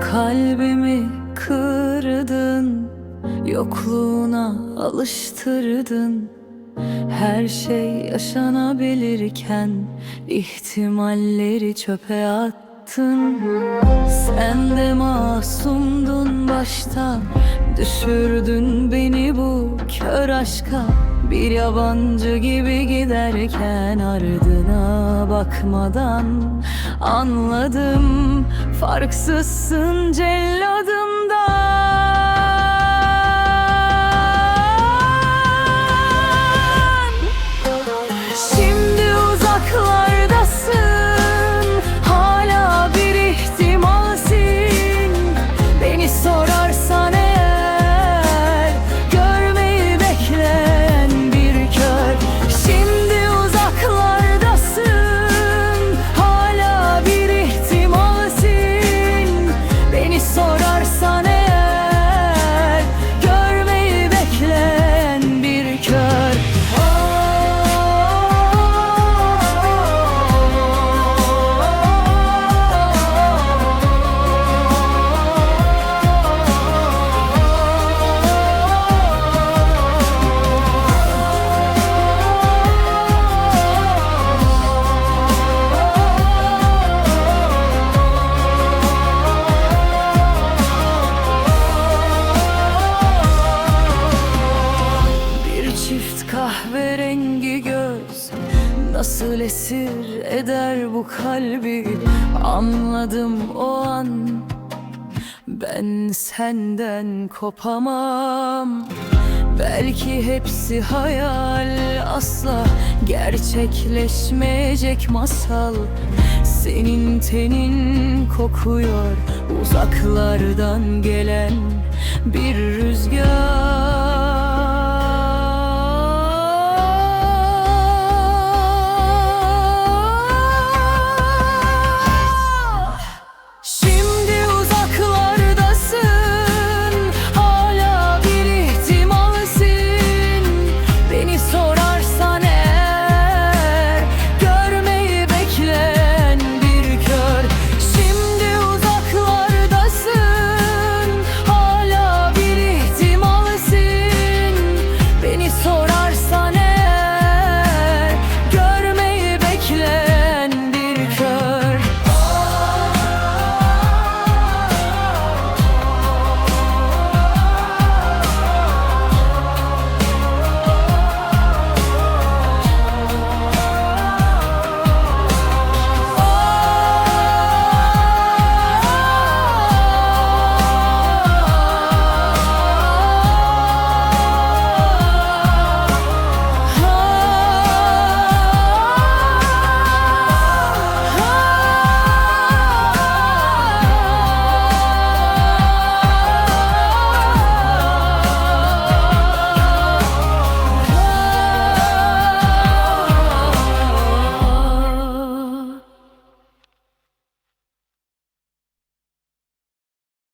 Kalbimi kırdın Yokluğuna alıştırdın. Her şey yaşanabilirken ihtimalleri çöpe attın Sen de masumdun başta Düşürdün beni bu kör aşka. Bir yabancı gibi giderken ardına bakmadan Anladım. Farksızsın celladımdan Nasıl esir eder bu kalbi? Anladım o an Ben senden kopamam. Belki hepsi hayal Asla gerçekleşmeyecek masal. Senin tenin kokuyor Uzaklardan gelen bir rüzgar